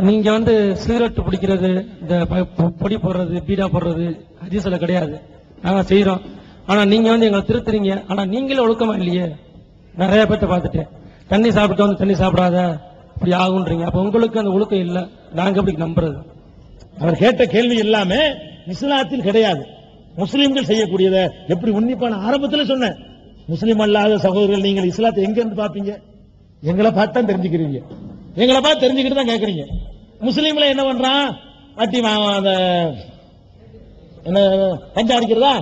நீங்க வந்து சிகரெட் பிடிக்கிறது இந்த பொடி போடுறது பீடா போடுறது ஹதீஸ்ல கிடையாது. நாங்க செய்யறோம் ஆனா நீங்க வந்து எங்களை திருத்துறீங்க. ஆனா நீங்களே ஒழுக்கமா இல்லையே. நிறைய பேர்த்த பார்த்துட்டேன். தண்ணி சாப்பிட்டு வந்து தண்ணி சாப்பிடாத இப்படி ஆகுன்றீங்க. அப்ப உங்களுக்கு அந்த ஒழுக்கம் இல்லை. நாங்க எப்படி நம்புறது. அவர் கேட்ட கேள்வி எல்லாமே இஸ்லாத்தில் கிடையாது. முஸ்லீம்கள் செய்யக்கூடியதை எப்படி உன்னிப்பா நான் சொன்னேன். முஸ்லீம் அல்லாத சகோதரர்கள் நீங்கள் இஸ்லாத்தை எங்க இருந்து பாப்பீங்க எங்களை பார்த்து தான் தெரிஞ்சுக்கிறீங்க. எங்களை பார்த்து தெரிஞ்சுக்கிட்டு தான் கேட்கறீங்க முஸ்லீம்ல என்ன பண்றான்? வட்டி அந்த என்ன பஞ்சா அடிக்கிறதா?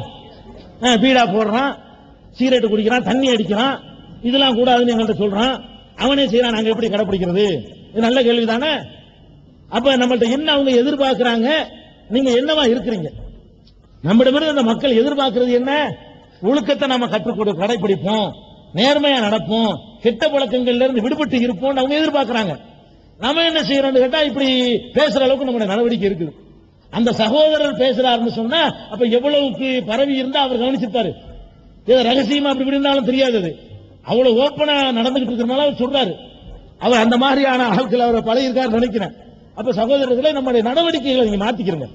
பீடா போடுறான் சிகரெட் குடிக்கிறான் தண்ணி அடிக்கிறான். இதெல்லாம் கூடாதுன்னு எங்கள்கிட்ட சொல்றான். அவனே செய்யறான் நாங்க எப்படி கடைப்பிடிக்கிறது? இது நல்ல கேள்வி தானே அப்ப நம்மள்ட்ட என்ன அவங்க எதிர்பார்க்கிறாங்க? நீங்க என்னவா இருக்கிறீங்க? நம்மிடமிருந்து அந்த மக்கள் எதிர்பார்க்கிறது என்ன? ஒழுக்கத்தை நம்ம கற்றுக்கொடு கடைபிடிப்போம் நேர்மையா நடப்போம் கெட்ட பழக்கங்கள்ல இருந்து விடுபட்டு இருப்போம் அவங்க எதிர்பார்க்கிறாங்க. நம்ம என்ன செய்யறோம்னு கேட்டா இப்படி பேசுற அளவுக்கு நம்மளுடைய நடவடிக்கை இருக்குது. அந்த சகோதரர் பேசுறாருன்னு சொன்னா அப்ப எவ்வளவுக்கு பரவி இருந்தா அவர் கவனிச்சிருப்பாரு. ஏதோ ரகசியமா அப்படி இப்படி இருந்தாலும் தெரியாது அவ்வளவு ஓப்பனா நடந்துகிட்டு இருக்கிறனால அவர் சொல்றாரு. அவர் அந்த மாதிரியான ஆட்கள் அவரை பழகிருக்காரு நினைக்கிறேன். அப்ப சகோதரர்களை நம்முடைய நடவடிக்கைகளை நீங்க மாத்திக்கிறங்க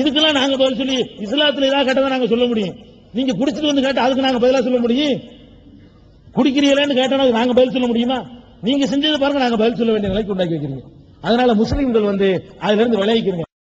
இதுக்கெல்லாம் நாங்க பதில் சொல்லி இஸ்லாத்துல ஏதாவது கேட்டதை நாங்க சொல்ல முடியும். நீங்க குடிச்சிட்டு வந்து கேட்டா அதுக்கு நாங்க பதிலா சொல்ல முடியும். குடிக்கிறீங்களேன்னு கேட்டா நாங்க பதில் சொல்ல முடியுமா? நீங்க செஞ்சது பாருங்க நாங்க பதில் சொல்ல வேண்டிய நிலைக்கு உண்டாக்கி வைக்கிறீங்க அதனால முஸ்லீம்கள் வந்து அதுல இருந்து விளைவிக்கிறீங்க